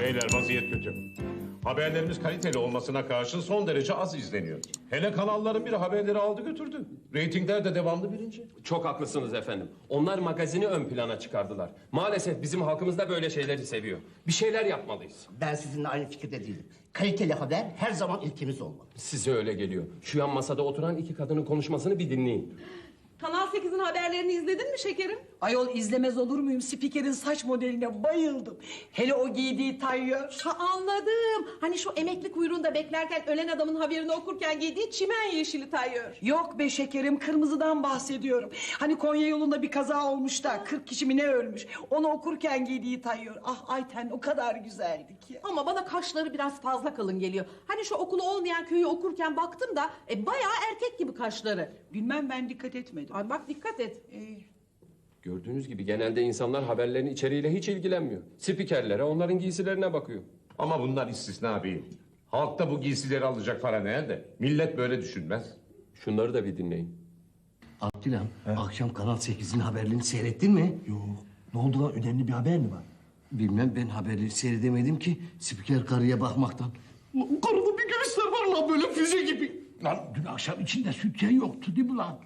Beyler vaziyet kötü. Haberlerimiz kaliteli olmasına karşın son derece az izleniyor. Hele kanalların biri haberleri aldı götürdü. Reytingler de devamlı birinci. Çok haklısınız efendim. Onlar magazini ön plana çıkardılar. Maalesef bizim halkımız da böyle şeyleri seviyor. Bir şeyler yapmalıyız. Ben sizinle aynı fikirde değilim. Kaliteli haber her zaman ilkemiz olmalı. Size öyle geliyor. Şu yan masada oturan iki kadının konuşmasını bir dinleyin. Kanal 8'in haberlerini izledin mi şekerim? Ayol izlemez olur muyum? Spikerin saç modeline bayıldım. Hele o giydiği tayyör. Ha anladım. Hani şu emekli kuyruğunda beklerken ölen adamın haberini okurken giydiği çimen yeşili tayyör. Yok be şekerim kırmızıdan bahsediyorum. Hani Konya yolunda bir kaza olmuş da 40 kişi mi ne ölmüş. Onu okurken giydiği tayyör. Ah Ayten o kadar güzeldi ki. Ama bana kaşları biraz fazla kalın geliyor. Hani şu okulu olmayan köyü okurken baktım da e, bayağı erkek gibi kaşları. Bilmem ben dikkat etmedim. Ay bak dikkat et. Ee, Gördüğünüz gibi genelde insanlar haberlerin içeriğiyle hiç ilgilenmiyor. Spikerlere, onların giysilerine bakıyor. Ama bunlar istisna değil. Halkta bu giysileri alacak para nerede? Millet böyle düşünmez. Şunları da bir dinleyin. Abdülham, akşam Kanal 8'in haberlerini seyrettin mi? Yok. Ne oldu lan? Önemli bir haber mi var? Bilmem ben haberleri seyredemedim ki spiker karıya bakmaktan. Lan Karıda bir göğüsler var lan böyle füze gibi. Lan dün akşam içinde sütyen yoktu değil mi lan?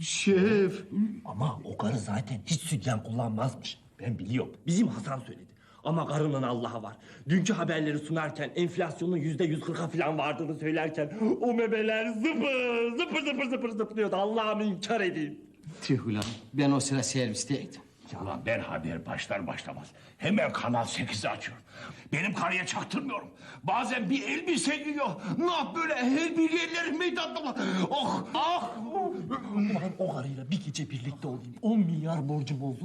Şef. Ama o karı zaten hiç sütyen kullanmazmış. Ben biliyorum. Bizim Hasan söyledi. Ama karının Allah'a var. Dünkü haberleri sunarken enflasyonun yüzde yüz kırka falan vardığını söylerken o memeler zıpır zıpır zıpır zıpır zıplıyordu. Allah'ım inkar edeyim. Tüh ulan ben o sıra servisteydim. Ulan ben haber başlar başlamaz hemen Kanal 8'i açıyorum. Benim karıya çaktırmıyorum. Bazen bir elbise giyiyor. Nah böyle her bir yerlerim meydanda. Oh ah. Ulan o karıyla bir gece birlikte olayım. 10 milyar borcum oldu.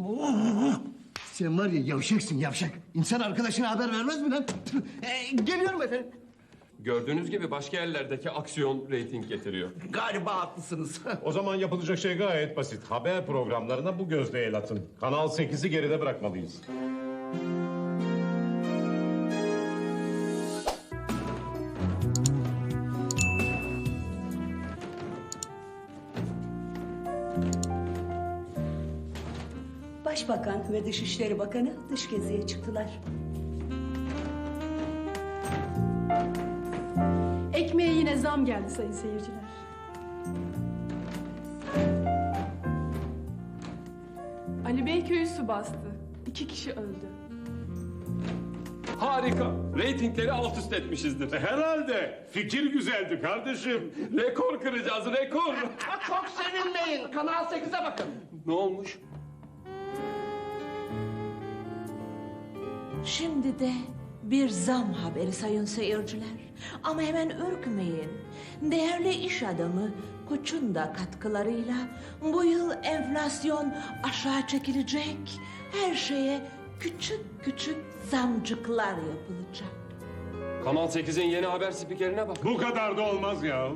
Sen var ya yavşaksın yavşak. İnsan arkadaşına haber vermez mi lan? Tüh. Ee, geliyorum efendim. Gördüğünüz gibi başka yerlerdeki aksiyon reyting getiriyor. Galiba haklısınız. O zaman yapılacak şey gayet basit. Haber programlarına bu gözle el atın. Kanal 8'i geride bırakmalıyız. Başbakan ve Dışişleri Bakanı dış geziye çıktılar. Yine zam geldi sayın seyirciler. Ali Bey köyü su bastı. İki kişi öldü. Harika. Reytingleri alt üst etmişizdir. Herhalde. Fikir güzeldi kardeşim. Rekor kıracağız, rekor. Çok sevinmeyin. Kanal 8'e bakın. ne olmuş? Şimdi de bir zam haberi sayın seyirciler. Ama hemen ürkmeyin. Değerli iş adamı Koç'un da katkılarıyla bu yıl enflasyon aşağı çekilecek. Her şeye küçük küçük zamcıklar yapılacak. Kanal 8'in yeni haber spikerine bak. Bu kadar da olmaz ya.